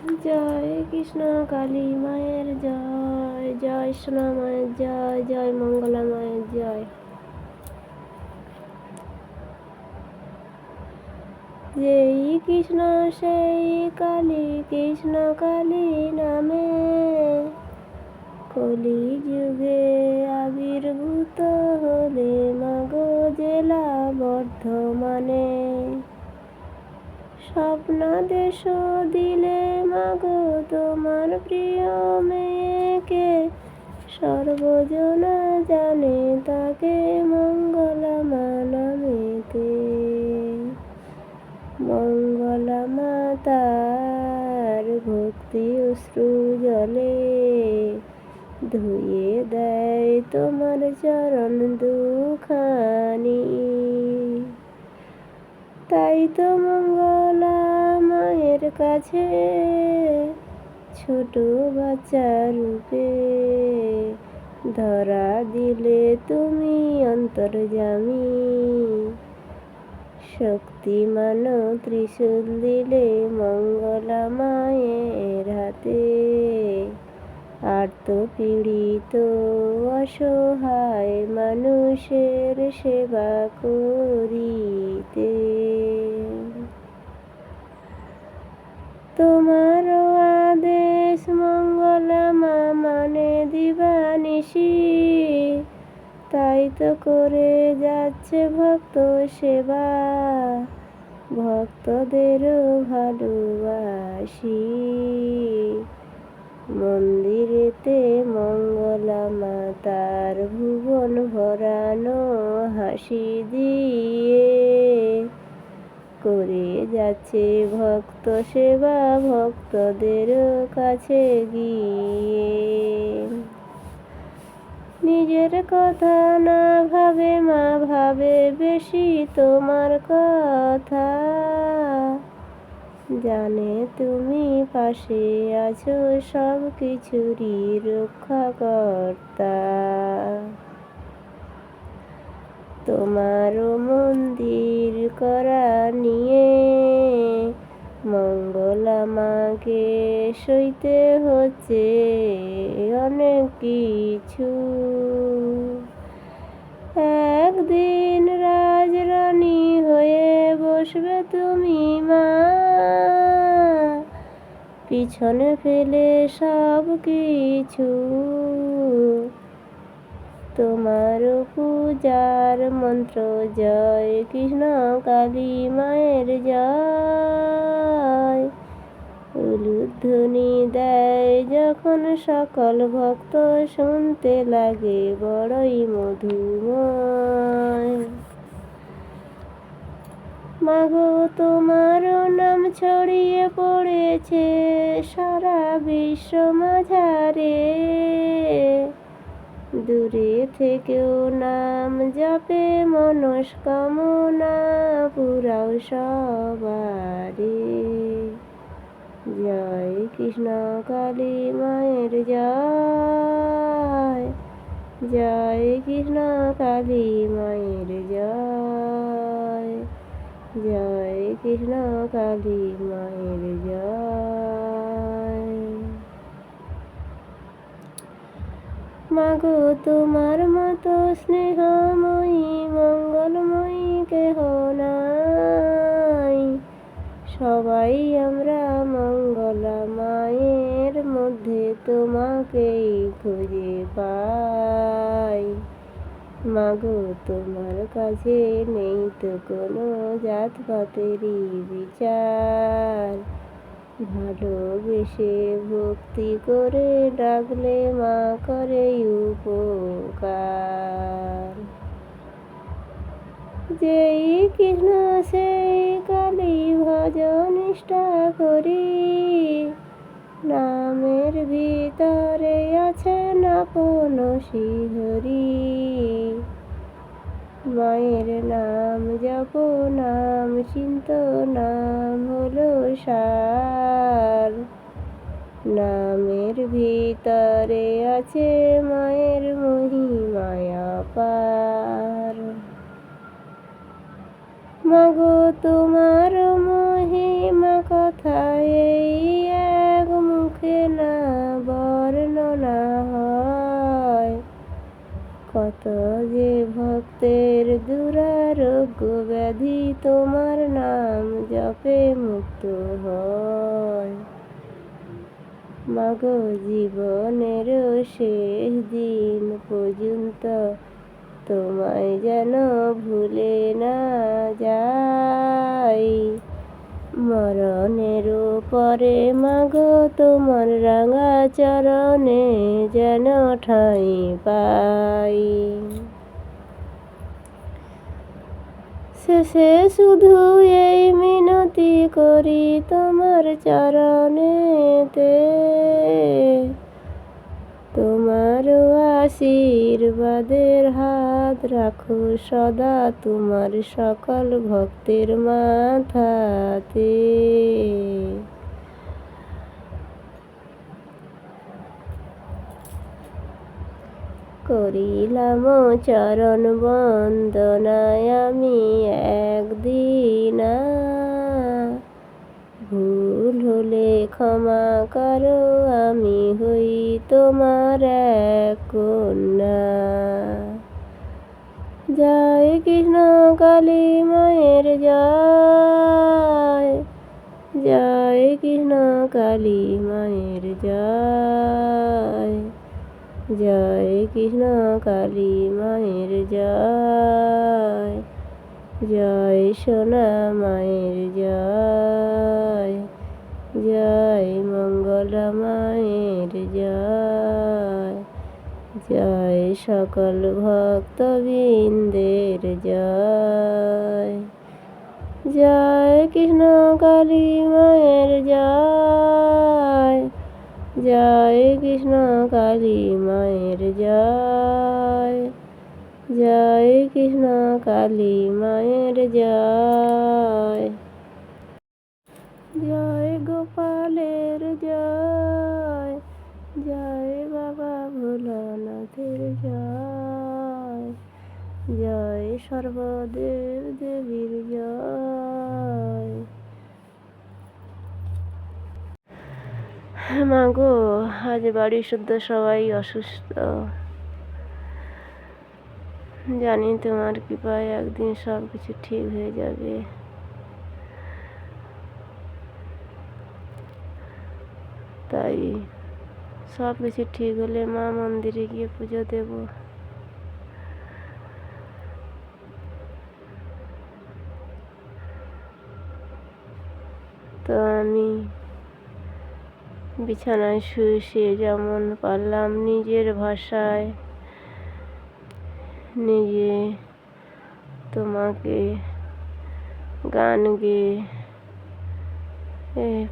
জয় কৃষ্ণ কালী মায়ের জয় জয় সোনা মায়ের জয় জয় মঙ্গলা মায়ের জয়। যেই কৃষ্ণ, সেই কালী, কৃষ্ণ কালী নামে কলি যুগে আবির্ভূত হলে মাগো জেলা বর্ধমানে। স্বপ্ন দিলে মাগো তোমার প্রিয় মেয়েকে। সর্বজনা জানে তাকে মঙ্গলা মানামেতে মঙ্গলা মাতার ভক্তি অশ্রু জলে ধুয়ে দেয় তোমার চরণ দুখানি। তাই তো মঙ্গলা মায়ের কাছে ছোট বাচ্চা রূপে ধরা দিলে তুমি অন্তর্জামী শক্তিমান ত্রিশূল দিলে মঙ্গলা মায়ের হাতে আর্ত পীড়িত, অসহায় মানুষের সেবা করিতে। তোমার আদেশ মঙ্গলা মা মানে দিবানিশি। তাই তো করে যাচ্ছে ভক্ত সেবা। ভক্তদেরও ভালোবাসি। মন্দিরেতে মঙ্গলা মাতার ভুবন ভরানো হাসি দিয়ে করে যাচ্ছে ভক্ত সেবা ভক্তদের কাছে গিয়ে। নিজের কথা না ভাবে, মা ভাবে বেশি তোমার কথা। জানে তুমি পাশে আছো সব কিছুরই রক্ষা কর্তা তোমারও মন্দির করা নিয়ে মঙ্গলা মাকে সইতে হচ্ছে অনেক কিছু। একদিন রাজরানী হয়ে বসবে তুমি মা পিছনে ফেলে সব কিছু। তোমার পূজার মন্ত্র, জয় কৃষ্ণ কালী মায়ের জয়। উলুধ্বনি দেয় যখন সকল ভক্ত শুনতে লাগে, বড়ই মধুময়। মাগো, তোমার নাম ছড়িয়ে পড়েছে সারা বিশ্ব মাঝারে। দূরে থেকেও নাম জপে মনস্কামনা পুরাও সবারে। জয় কৃষ্ণ কালী মায়ের জয়। জয় কৃষ্ণ কালী মায়ের জয়। জয় কৃষ্ণ কালী মায়ের জয়। মাগো তোমার মতো স্নেহময়ী মাগো তোমার কাছে নেই তো কোনো জাতপাতেরই বিচার ভালোবেসে ভক্তি করে ডাকলে মা করে উপকার যেই কৃষ্ণ সেই কালী ভজন নিষ্ঠা করি নামের ভিতরে আছে আপন শ্রীহরি চিন্ত নাম হলো সার। নামের ভিতরে আছে মায়ের মহিমায়া পার। মাগো তোমার পাপে মুক্ত হয়। মাগো জীবনের শেষ দিন পর্যন্ত তোমায় যেন ভুলে না যাই। মরণের পরে মাগো তোমার রাঙা চরণে যেন ঠাঁই পাই। শেষে শুধু এই মিনতি করি তোমার চরণেতে। তোমার আশীর্বাদের হাত রাখো সদা তোমার সকল ভক্তের মাথাতে। করিলাম চরণ বন্দনায় আমি একদিন। ভুল হলে ক্ষমা করো, আমি হই তোমার কন্যা। জয় কৃষ্ণ কালী মায়ের জয়। জয় কৃষ্ণ কালী মায়ের জয়। জয় কৃষ্ণ কালী মায়ের জয়। জয় সোনা মায়ের জয়। জয় মঙ্গলা মায়ের জয়। জয় সকল ভক্তবৃন্দের জয়। জয় কৃষ্ণ কালী মায়ের জয়। জয় কৃষ্ণ কালী মায়ের জয় জয় কৃষ্ণ কালী মায়ের জয় জয় গোপালের জয় জয় বাবা ভোলানাথের জয় জয় সর্বদেব দেবীর জয় মা গো, আজ বাড়ির শুদ্ধ সবাই অসুস্থ। জানি তোমার কৃপায় একদিন সব কিছু ঠিক হয়ে যাবে। তাই সব কিছু ঠিক হলে মা মন্দিরে গিয়ে পুজো দেব। তো আমি বিছানায় শুয়ে শুয়ে যেমন পারলাম নিজের ভাষায়। নিজে তোমাকে গান গেয়ে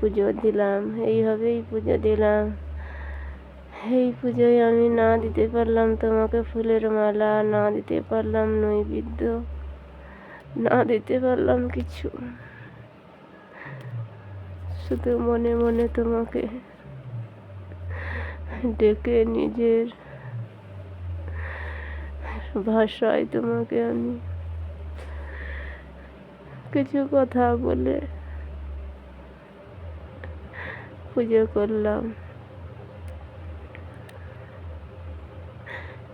পুজো দিলাম। এইভাবেই পুজো দিলাম। এই পুজোয় আমি না দিতে পারলাম তোমাকে ফুলের মালা, না দিতে পারলাম নৈবেদ্য, না দিতে পারলাম কিছু। শুধু মনে মনে তোমাকে ডেকে নিজের ভাষায় তোমাকে আমি কিছু কথা বলে পুজো করলাম।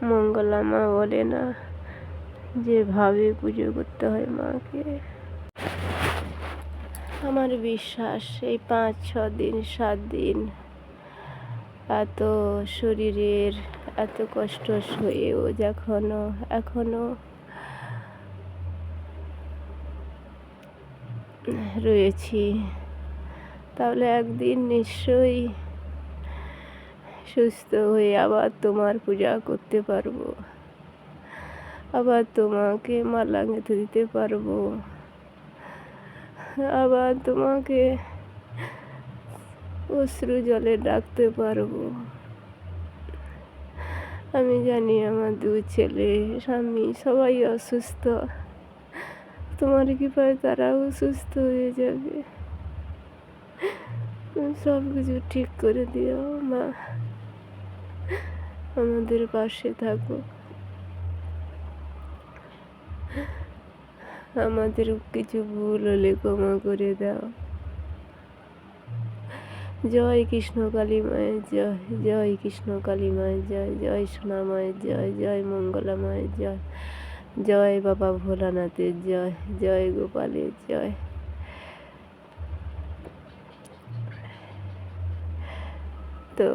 মঙ্গলা মা বলে না যেভাবে পুজো করতে হয় মাকে। আমার বিশ্বাস এই পাঁচ, ছ দিন, সাত দিন এত শরীরের এত কষ্ট সয়েও যখনও এখনও রয়েছি। তাহলে একদিন নিশ্চয়ই সুস্থ হয়ে আবার তোমার পূজা করতে পারব। আবার তোমাকে মালা গেঁথে দিতে পারব। আবার তোমাকে অশ্রু জলে ডাকতে পারব। আমি জানি আমার দু ছেলে, স্বামী সবাই অসুস্থ। তোমার কৃপায় তারাও সুস্থ হয়ে যাবে। সব কিছু ঠিক করে দিও, মা। আমাদের পাশে থাকো। আমাদের কিছু ভুল হলে ক্ষমা করে দাও। জয় কৃষ্ণ কালীময় জয় জয় কৃষ্ণ কালীময় জয় জয় সোনাময় জয় জয় মঙ্গলাময় জয় জয় বাবা ভোলানাথের জয় জয় গোপালের জয়। তো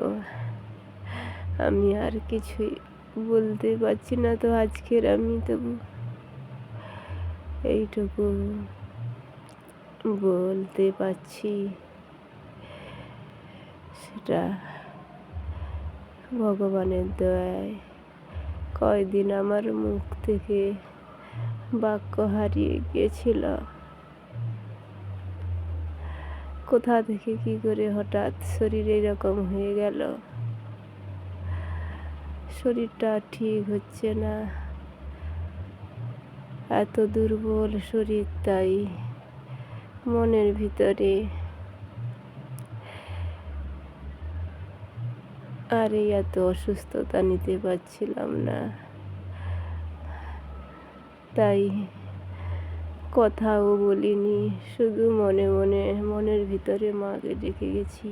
আমি আর কিছুই বলতে পারছি না তো আজকের আমি তো এইটুকু বলতে পারছি। সেটা ভগবানের দয়ায়। কয়দিন আমার মুখ থেকে বাক্য হারিয়ে গিয়েছিল। কোথা থেকে কি করে হঠাৎ শরীর এরকম হয়ে গেল? শরীরটা ঠিক হচ্ছে না। এত দুর্বল শরীর তাই মনের ভিতরে আর এই এত অসুস্থতা নিতে পারছিলাম না। তাই কথাও বলিনি, শুধু মনে মনে মনের ভিতরে মাকে ডেকে গেছি।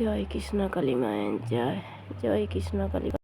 জয় কৃষ্ণ কালী মায়ের জয় জয় কৃষ্ণ কালী